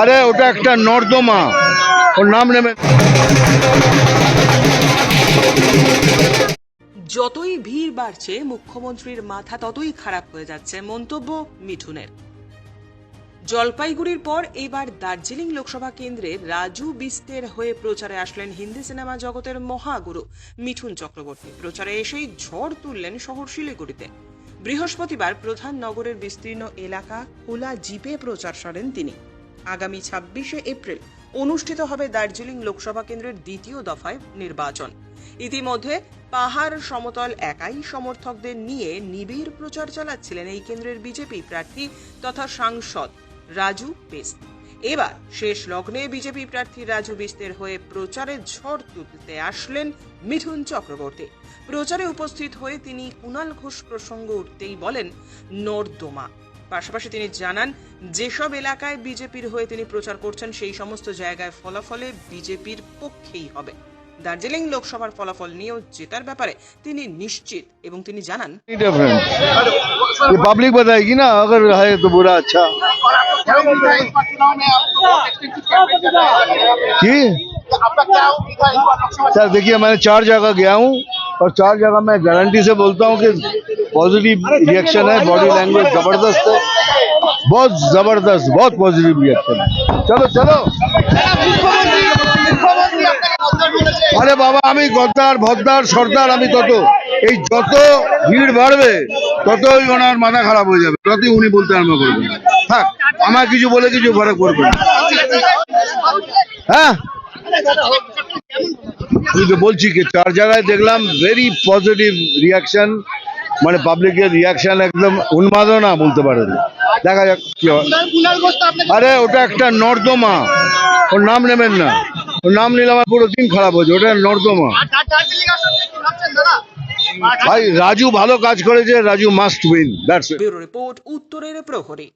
আরে ওটা একটা নর্দমা। ওর নাম নেবে যতই ভিড় বাড়ছে মুখ্যমন্ত্রীর মাথা ততই খারাপ হয়ে যাচ্ছে মন্তব্য মিঠুনের। জলপাইগুড়ির পর এবার দার্জিলিং লোকসভা কেন্দ্রের রাজু বিস্তের হয়ে প্রচারে আসলেন হিন্দি সিনেমা জগতের মহাগুরু মিঠুন চক্রবর্তী। প্রচারে এসেই ঝড় তুললেন শহর শিলিগুড়িতে। বৃহস্পতিবার প্রধান নগরের বিস্তীর্ণ এলাকা খোলা জিপে প্রচার সারেন তিনি। আগামী ছাব্বিশে এপ্রিল অনুষ্ঠিত হবে দার্জিলিং লোকসভা কেন্দ্রের দ্বিতীয় দফায় নির্বাচন। ইতিমধ্যে পাহাড় সমতল একাই সমর্থকদের নিয়ে নিবিড় প্রচার চালাচ্ছিলেন এই কেন্দ্রের বিজেপি প্রার্থী তথা সাংসদ রাজু বেস্ত এবার শেষ লগ্নে বিজেপি প্রার্থী রাজু বিস্তের হয়ে প্রচারে ঝড় তুলতে আসলেন মিঠুন চক্রবর্তী। প্রচারে উপস্থিত হয়ে তিনি কুণাল ঘোষ প্রসঙ্গ উঠতেই বলেন নর্দমা। পাশাপাশি তিনি জানান যেসব এলাকায় বিজেপির হয়ে তিনি প্রচার করছেন সেই সমস্ত জায়গায় ফলাফলে বিজেপির পক্ষেই হবে। দার্জিলিং লোকসভার ফলাফল নিয়েও জেতার ব্যাপারে তিনি নিশ্চিত এবং তিনি জানান ये पब्लिक बताएगी ना अगर है तो बुरा अच्छा। कि? सर देखिए मैंने चार जगह गया हूँ और चार जगह मैं गारंटी से बोलता हूँ कि पॉजिटिव रिएक्शन है बॉडी लैंग्वेज ज़बरदस्त है। बहुत ज़बरदस्त बहुत पॉजिटिव रिएक्शन है। चलो चलो। আরে বাবা, আমি গদ্দার, ভদ্দার, সর্দার, আমি তত। এই যত ভিড় বাড়বে, ততই ওনার মাথা খারাপ হয়ে যাবে, ততই উনি বলতে আরম্ভ করবেন। থাক আমার কিছু বলে কিছু ফরক পড়বে হ্যাঁ? আমি তো বলছি কি, চার জায়গায় দেখলাম ভেরি পজিটিভ রিয়াকশন মানে পাবলিকের রিয়াকশন একদম উন্মাদনা বলতে পারেন। দেখা যাক কি আরে, ওটা একটা নর্দমা, ওর নাম নেবেন না। নাম নিলে আমার পুরো দিন খারাপ হয়েছে ওটা নর্দমা। ভাই রাজু ভালো কাজ করেছে Raju must win that's report উত্তরের প্রহরী।